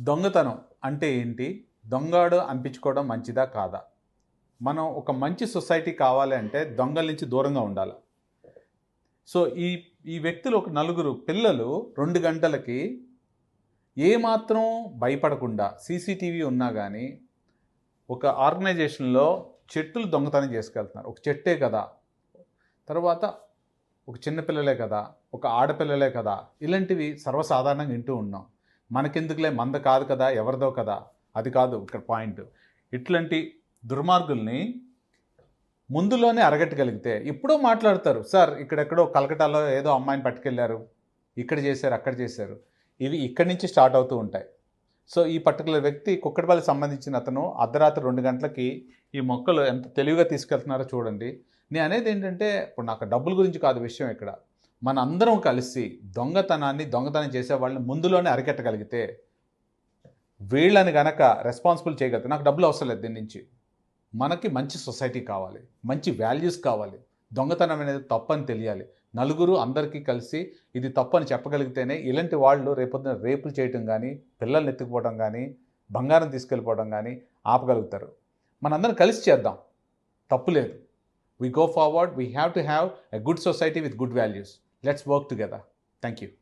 దొంగతనం అంటే ఏంటి? దొంగడు అనిపించుకోవడం మంచిదా కాదా? మనం ఒక మంచి సొసైటీ కావాలి అంటే దొంగల నుంచి దూరంగా ఉండాలి. సో ఈ ఈ వ్యక్తులు ఒక నలుగురు పిల్లలు రెండు గంటలకి ఏమాత్రం భయపడకుండా సీసీటీవీ ఉన్నా కానీ ఒక ఆర్గనైజేషన్లో చెట్టులు దొంగతనం చేసుకెళ్తున్నారు. ఒక చెట్టే కదా. తర్వాత ఒక చిన్నపిల్లలే కదా. ఒక ఆడపిల్లలే కదా. ఇలాంటివి సర్వసాధారణంగా వింటూ ఉన్నాం. మనకెందుకులే? మంద కాదు కదా ఎవరిదో కదా. అది కాదు ఇక్కడ పాయింట్ ఇట్లాంటి దుర్మార్గుల్ని ముందులోనే అరగట్టగలిగితే ఎప్పుడో మాట్లాడతారు. సార్ ఇక్కడెక్కడో కలకటాలో ఏదో అమ్మాయిని పట్టుకెళ్ళారు ఇక్కడ చేశారు అక్కడ చేశారు. ఇవి ఇక్కడి నుంచి స్టార్ట్ అవుతూ ఉంటాయి. సో ఈ పర్టికులర్ వ్యక్తి కుక్కటిపల్లి సంబంధించిన అతను అర్ధరాత్రి రెండు గంటలకి ఈ మొక్కలు ఎంత తెలివిగా తీసుకెళ్తున్నారో చూడండి. నేను అనేది ఏంటంటే ఇప్పుడు నాకు డబ్బుల గురించి కాదు విషయం ఇక్కడ. మన అందరం కలిసి దొంగతనాన్ని దొంగతనం చేసే వాళ్ళని ముందులోనే అరికట్టగలిగితే వీళ్ళని గనక రెస్పాన్సిబుల్ చేయగలిగితే నాకు డబ్బులు అవసరం లేదు దీని నుంచి. మనకి మంచి సొసైటీ కావాలి మంచి వాల్యూస్ కావాలి. దొంగతనం అనేది తప్పని తెలియాలి. నలుగురు అందరికీ కలిసి ఇది తప్పు అని చెప్పగలిగితేనే ఇలాంటి వాళ్ళు రేపొద్దున రేపులు చేయటం కానీ పిల్లల్ని ఎత్తుకుపోవడం కానీ బంగారం తీసుకెళ్ళిపోవడం కానీ ఆపగలుగుతారు. మనందరం కలిసి చేద్దాం. తప్పు లేదు. We go forward we have to have a good society with good values Let's work together. Thank you.